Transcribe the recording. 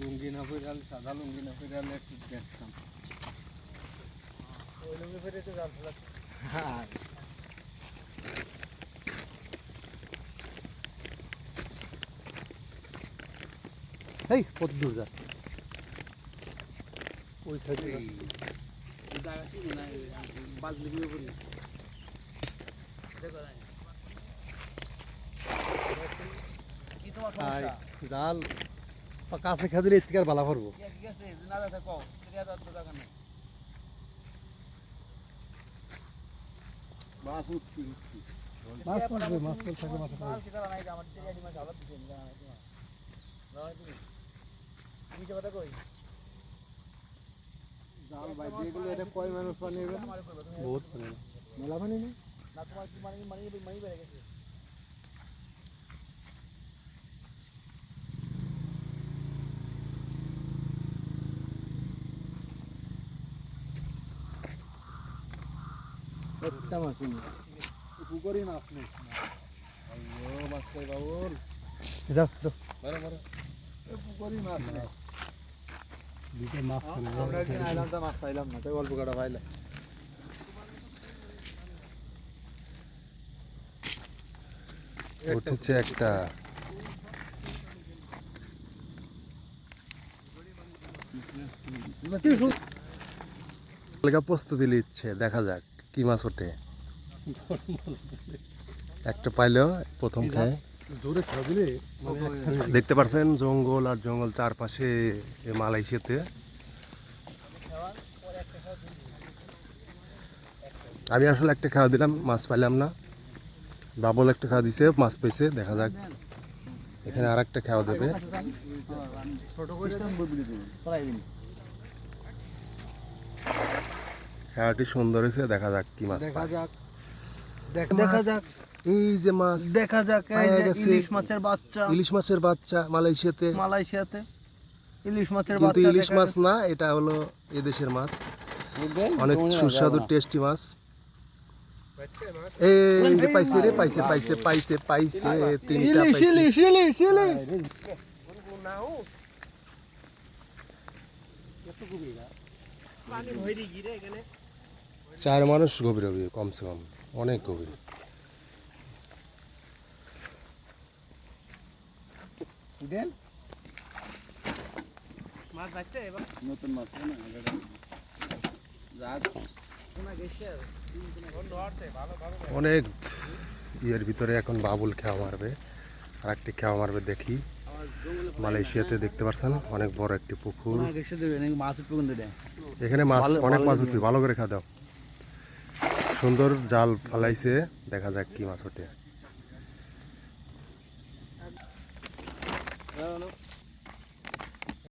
লুঙ্গি না পরে সাদা লুঙ্গি না পরে একটু দেখতাম ওই লুঙ্গি ফেরে তো জাল ফেলা হ্যাঁ এই কত দূর যা। ওই সাইডে কি তোমার সমস্যা? জাল। কাছে খেয়ে দিলে এর ভালো করব। বাস উঠতি মাছ পড়বে মাছ পড়ে থাকে মাছ মাছ কই জাল বাইতে গেলে এটা কয় মানুষ পানি বহুত মানে মেলা পানি না তোমার কি মানে মানে মানে বেড়ে গেছে। একটা মাছ মাছ নেই বাবুল যাও যাও। মারো মারো। এ মাছ নেই দুটো মাছ আমরা একদিন আইলাম তো মাছ পাইলাম না তাই অল্প কটা পাইলাম। উঠেছে একটা। প্রস্তুতি নিচ্ছে দেখা যাক। কি মাছ ওঠে? একটা পাইলেও প্রথম খায়। জোরে খেয়ে দিলে মানে একখানে দেখতে পাচ্ছেন জঙ্গল আর জঙ্গল চারপাশে মালয়েশিয়াতে। আমি আসলে একটা খাওয়া দিলাম মাছ পাইলাম না। বাবল একটা খাওয়া দিছে মাছ পেয়েছে দেখা যাক। এখানে আর একটা খাওয়া দেবে। খেলাটি সুন্দর হয়েছে দেখা যাক কি মাছ দেখা। যাক। দেখা যাক। এই যে মাছ দেখা যাক। ইলিশ মাছের বাচ্চা। ইলিশ মাছের বাচ্চা মালয়েশিয়াতে। মালয়েশিয়াতে। ইলিশ মাছের কিন্তু বাচ্চা ইলিশ মাছ না এটা হলো এদেশের মাছ? অনেক সুস্বাদু টেস্টি মাছ। এই যে পাইছে রে পাইছে পাইছে পাইছে পাইছে তিনটা ইলিশ পাইছে। ইলিশ ইলিশ ইলিশ। চার মানুষ গভীর হবে কমসে কম অনেক গভীর। দেন। মাছ যাচ্ছে এবার। নতুন মাছ না আগেটা। যাক শোনা গেছে ভালো ভালো অনেক ইয়ের ভিতরে এখন বাবুল খেয়া মারবে আর একটি খেয়া মারবে দেখি। মালয়েশিয়াতে দেখতে পাচ্ছেন অনেক বড় একটি পুকুর। এখানে মাছ অনেক ভালো মাছ উঠবে ভালো করে খাওয়া দাও। সুন্দর জাল ফালাইছে দেখা যাক কি মাছ ওঠে।